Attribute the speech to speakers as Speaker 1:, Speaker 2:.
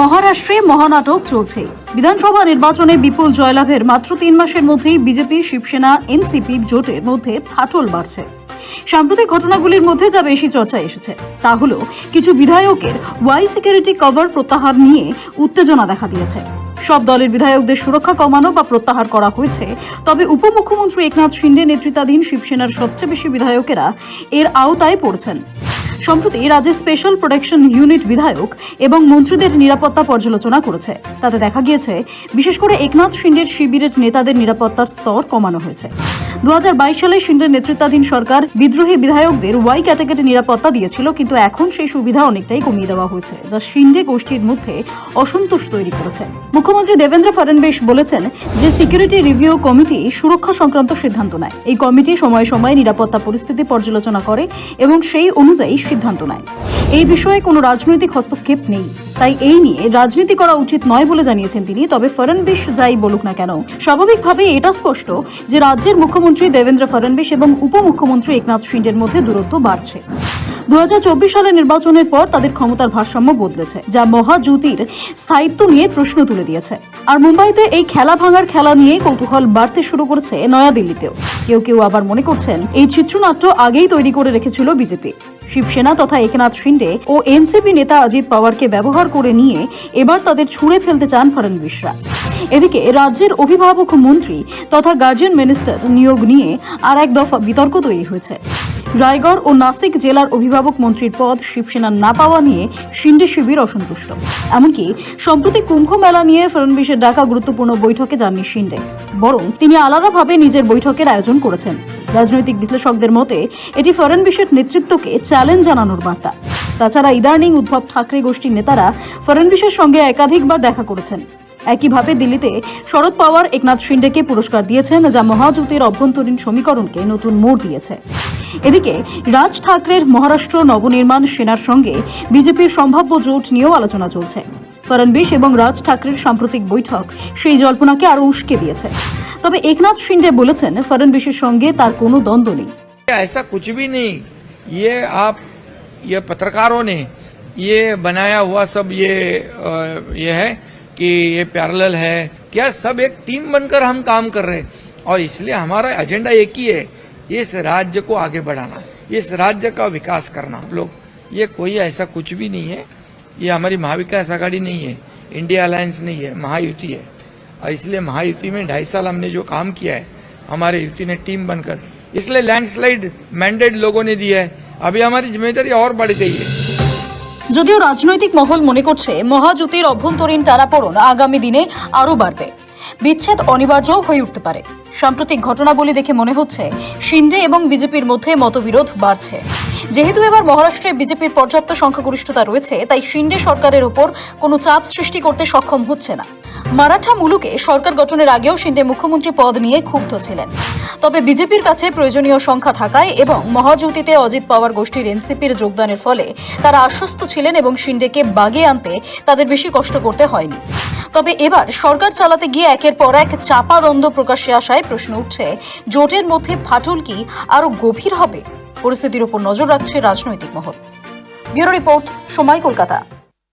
Speaker 1: মহারাষ্ট্রে মহানাটক চলছে। বিধানসভা নির্বাচনে বিপুল জয়লাভের মাত্র তিন মাসের মধ্যেই বিজেপি, শিবসেনা, এনসিপি জোটের মধ্যে ফাটল বাড়ছে। সাম্প্রতিক ঘটনাগুলির মধ্যে যা বেশি চর্চায় এসেছে, তা হল, কিছু বিধায়কের ওয়াই সিকিউরিটি কভার প্রত্যাহার নিয়ে উত্তেজনা দেখা দিয়েছে। সব দলের বিধায়কদের সুরক্ষা কমানো বা প্রত্যাহার করা হয়েছে। তবে উপমুখ্যমন্ত্রী একনাথ শিন্ডে নেতৃত্বাধীন শিবসেনার সবচেয়ে বেশি বিধায়কেরা এর আওতায় পড়ছেন। সম্প্রতি রাজ্যের স্পেশাল প্রোটেকশন ইউনিট বিধায়ক এবং মন্ত্রীদের নিরাপত্তা পর্যালোচনা করেছে। তাতে দেখা গিয়েছে, বিশেষ করে একনাথ শিন্ডের শিবিরের নেতাদের নিরাপত্তার স্তর কমানো হয়েছে। দু হাজার বাইশ সালে শিন্ডের নেতৃত্বাধীন সরকার বিদ্রোহী বিধায়কদের ওয়াই ক্যাটাগরি নিরাপত্তা দিয়েছিল, কিন্তু এখন সেই সুবিধা অনেকটাই কমিয়ে দেওয়া হয়েছে, যা শিন্ডে গোষ্ঠীর মধ্যে অসন্তোষ তৈরি করেছে। মুখ্যমন্ত্রী দেবেন্দ্র ফডনবিস বলেছেন যে সিকিউরিটি রিভিউ কমিটি সুরক্ষা সংক্রান্ত সিদ্ধান্ত নেয়। এই কমিটি সময়ে সময়ে নিরাপত্তা পরিস্থিতি পর্যালোচনা করে এবং সেই অনুযায়ী সিদ্ধান্ত নেয়। এই বিষয়ে কোনো রাজনৈতিক হস্তক্ষেপ নেই। তাই এই নিয়ে রাজনীতি করা উচিত নয় বলে জানিয়েছেন তিনি। তবে ফডনবিস যাই বলুক না কেন স্বাভাবিকভাবে এটা স্পষ্ট যে রাজ্যের মুখ্যমন্ত্রী দেবেন্দ্র ফডনবিস এবং উপমুখ্যমন্ত্রী একনাথ শিন্ডের মধ্যে দূরত্ব বাড়ছে। দু সালের নির্বাচনের পর তাদের ক্ষমতার ভারসাম্য বদলেছে, যা মহাজুতির স্থায়িত্ব নিয়ে প্রশ্ন তুলে দিয়েছে। আর মুম্বাইতে এই খেলা ভাঙার খেলা নিয়ে কৌতূহল বাড়তে শুরু করেছে নয়াদিল্লিতেও। কেউ কেউ আবার মনে করছেন, এই চিত্রনাট্য আগেই তৈরি করে রেখেছিল বিজেপি। শিবসেনা তথা একনাথ শিন্ডে ও এনসিপি নেতা অজিত পাওয়ারকে ব্যবহার করে নিয়ে এবার তাদের ছুঁড়ে ফেলতে চান ফডনবিসরা এদিকে রাজ্যের অভিভাবক মন্ত্রী তথা গার্জিয়ান মিনিস্টার নিয়োগ নিয়ে আর এক দফা বিতর্ক তৈরি হয়েছে। রায়গড় ও নাসিক জেলার অভিভাবক মন্ত্রীর পদ শিবসেনা না পাওয়া নিয়ে শিন্ডে শিবির অসন্তুষ্ট। এমনকি সম্প্রতি কুম্ভ মেলা নিয়ে ফডনবিসের ডাকা গুরুত্বপূর্ণ বৈঠকে যাননি শিন্ডে। বরং তিনি আলাদাভাবে নিজের বৈঠকের আয়োজন করেছেন। রাজনৈতিক বিশ্লেষকদের মতে, এটি ফডনবিসের নেতৃত্বকে চ্যালেঞ্জ জানানোর বার্তা। তাছাড়া ইদানিং উদ্ভব ঠাকরে গোষ্ঠীর নেতারা ফডনবিসের সঙ্গে একাধিকবার দেখা করেছেন। একইভাবে দিল্লিতে শরদ পাওয়ার একনাথ শিন্ডেকে পুরস্কার দিয়েছেন, যা মহাজোটের অভ্যন্তরীণ সমীকরণকে নতুন মোড় দিয়েছে। এদিকে রাজ ঠাকরের মহারাষ্ট্র নবনির্মাণ সেনার সঙ্গে বিজেপির সম্ভাব্য জোট নিয়েও আলোচনা চলছে ফডনবিস এবং রাজ ঠাকরের সাম্প্রতিক বৈঠক সেই জল্পনাকে আরও উস্কে দিয়েছে তবে একনাথ শিন্ডে বলেছেন ফডনবিসের সঙ্গে তার কোনো দ্বন্দ্ব নেই
Speaker 2: ऐसा कुछ भी नहीं ये आप ये पत्रकारों ने ये बनाया हुआ सब ये अ, ये है कि ये पैरेलल है क्या सब एक टीम बनकर हम काम कर रहे हैं और इसलिए हमारा एजेंडा एक ही है इस राज्य को आगे बढ़ाना इस राज्य का विकास करना हम लोग ये कोई ऐसा कुछ भी नहीं है ये हमारी महाविकास आघाड़ी नहीं है इंडिया अलायंस नहीं है महायुति है और इसलिए महायुति में ढाई साल हमने जो काम किया है हमारे युति ने टीम बनकर इसलिए लैंडस्लाइड मैंडेट लोगों ने दिया है अभी हमारी जिम्मेदारी और बढ़ गई है
Speaker 1: যদিও রাজনৈতিক মহল মনে করছে মহাজোটের অভ্যন্তরীণ টানাপোড়ন আগামী দিনে আরও বাড়বে বিচ্ছেদ অনিবার্যও হয়ে উঠতে পারে সাম্প্রতিক ঘটনাবলী দেখে মনে হচ্ছে শিন্ডে এবং বিজেপির মধ্যে মতবিরোধ বাড়ছে। যেহেতু এবার মহারাষ্ট্রে বিজেপির পর্যাপ্ত সংখ্যাগরিষ্ঠতা রয়েছে, তাই শিন্ডে সরকারের ওপর কোনো চাপ সৃষ্টি করতে সক্ষম হচ্ছে না। মারাঠা মুলুকে সরকার গঠনের আগেও শিন্ডে মুখ্যমন্ত্রী পদ নিয়ে ক্ষুব্ধ ছিলেন। তবে বিজেপির কাছে প্রয়োজনীয় সংখ্যা থাকায় এবং মহাজ্যোতিতে অজিত পাওয়ার গোষ্ঠীর এনসিপির যোগদানের ফলে তারা আশ্বস্ত ছিলেন এবং শিন্ডেকে বাগে আনতে তাদের বেশি কষ্ট করতে হয়নি। তবে এবার সরকার চালাতে গিয়ে একের পর এক চাপা দ্বন্দ্ব প্রকাশ্যে আসায় প্রশ্ন উঠছে, জোটের মধ্যে ফাটল কি আরও গভীর হবে? পরিস্থিতির উপর নজর রাখছে রাজনৈতিক মহল। ব্যুরো রিপোর্ট, সময় কলকাতা।